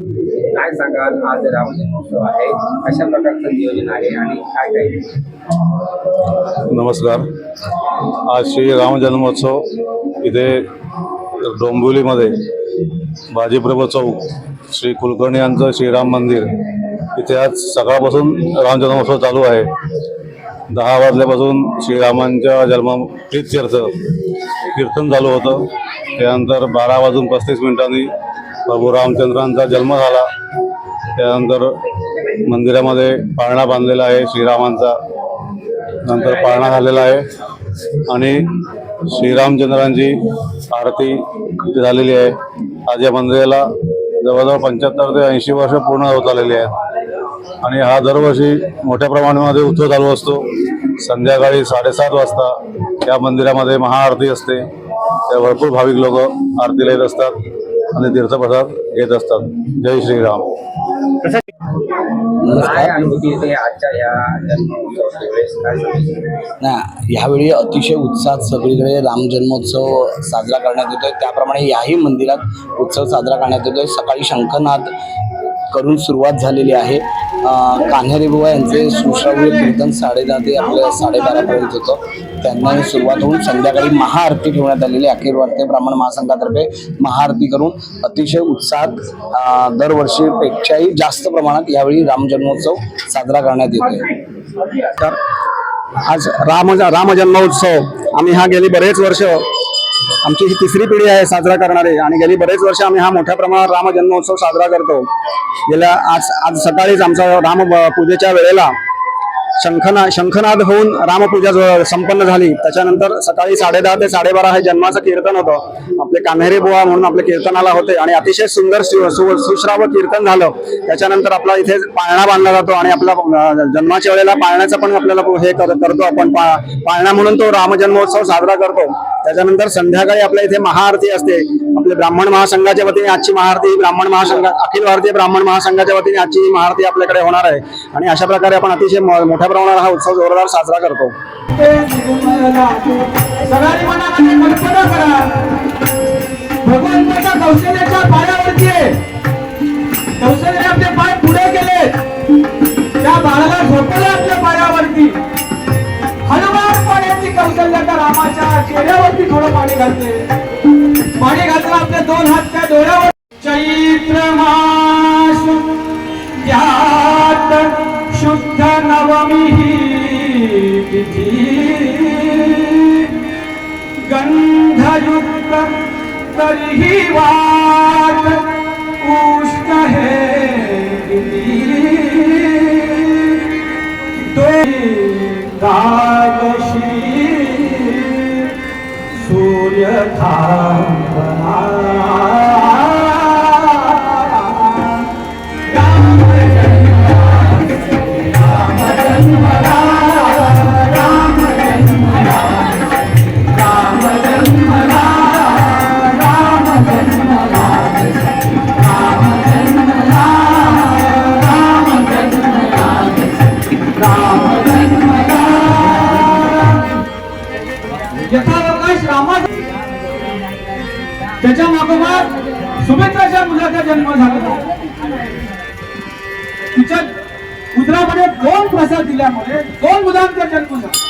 काय सांगाल? आज राम आहे. कशा प्रकारचं नियोजन आहे आणि काय काय? नमस्कार. आज श्री राम जन्मोत्सव इथे डोंबिवलीमध्ये बाजीप्रभ चौक श्री कुलकर्णी यांचं श्रीराम मंदिर. इथे आज सकाळपासून राम जन्मोत्सव चालू आहे. दहा वाजल्यापासून श्रीरामांच्या जन्म प्रीत्यर्थ कीर्तन चालू होतं. त्यानंतर बारा वाजून पस्तीस मिनिटांनी प्रभू रामचंद्रांचा जन्म झाला. त्यानंतर मंदिरामध्ये पाळणा बांधलेला आहे श्रीरामांचा. नंतर पाळणा झालेला आहे. आणि श्रीरामचंद्रांची आरती झालेली आहे. आज या मंदिराला जवळजवळ पंच्याहत्तर ते ऐंशी वर्ष पूर्ण होत आलेली आहेत. आणि हा दरवर्षी मोठ्या प्रमाणामध्ये उत्सव चालू असतो. संध्याकाळी साडेसात वाजता या मंदिरामध्ये महाआरती असते. त्या भरपूर भाविक लोक आरतीला येत असतात. आणि तीर्थप्रसाद घेत असतात. जय श्रीराम. काय अनुभूती येते आजच्या या जन्मोत्सवाच्या वेळेस काय सांगाल? ना ह्यावेळी अतिशय उत्साहात सगळीकडे राम जन्मोत्सव साजरा करण्यात येतोय. त्याप्रमाणे याही मंदिरात उत्सव साजरा करण्यात येतोय. सकाळी शंखनाद करून सुरुवात झालेली आहे. कान्हेरी बुवा यांचे सुश्राव्य कीर्तन साडेदहा ते आपल्या साडेबारापर्यंत होतं. त्यांना सुरुवात होऊन संध्याकाळी महाआरती ठेवण्यात आलेली आहे. अखिल भारतीय ब्राह्मण महासंघातर्फे महाआरती करून अतिशय उत्साहात दरवर्षीपेक्षाही जास्त प्रमाणात यावेळी राम जन्मोत्सव साजरा करण्यात येतो तर आज राम राम जन्मोत्सव आम्ही हा गेली बरेच वर्ष आमची ही तिसरी पिढी आहे साजरा करणारे आणि गेली बरेच वर्ष आम्ही हा मोठ्या प्रमाणात राम जन्मोत्सव साजरा करतो. गेल्या आज आज सकाळीच आमचा राम ब- पूजेच्या वेळेला शंखना शंखनाद होऊन रामपूजा संपन्न झाली त्याच्यानंतर सकाळी साडेदहा ते साडेबारा हे जन्माचं कीर्तन होतं. आपले कान्हेरे बुवा म्हणून आपले कीर्तनाला होते आणि अतिशय सुंदर सु- सु- सुश्राव कीर्तन झालं. त्याच्यानंतर आपला इथे पाळणा बांधला जातो आणि आपला जन्माच्या वेळेला पाळण्याचं पण आपल्याला हे कर- करतो आपण. पा- पाळणा म्हणून तो रामजन्मोत्सव साजरा करतो. त्याच्यानंतर संध्याकाळी आपल्या इथे महाआरती असते. आपले ब्राह्मण महासंघाच्या वतीने आजची महाआरती ब्राह्मण महासंघ अखिल भारतीय ब्राह्मण महासंघाच्या वतीने आजची ही महाआरती आपल्याकडे होणार आहे. आणि अशा प्रकारे आपण अतिशय मोठ्या मोठ्या प्रमाणात हा उत्सव जोरदार साजरा करतो. सगळ्यांनी मनामध्ये कल्पना करा. भगवंताच्या कौशल्याच्या पायावरती आहे. कौशल्याने आपले पाय पुढे केले त्या बाळाला झोपले आपल्या पायावरती. हनुमान पाण्याची कौशल्याच्या रामाच्या चेहऱ्यावरती थोडं पाणी घातले. नवमी ही तिथी. गंधयुक्त तरीही वाट उष्ण हे दागशी सूर्य त्याच्या मागोमाग सुमित्राच्या मुलाचा जन्म झाला. तिच्या उदरामध्ये दोन प्रसाद दिल्यामुळे दोन मुलांचा जन्म झाला.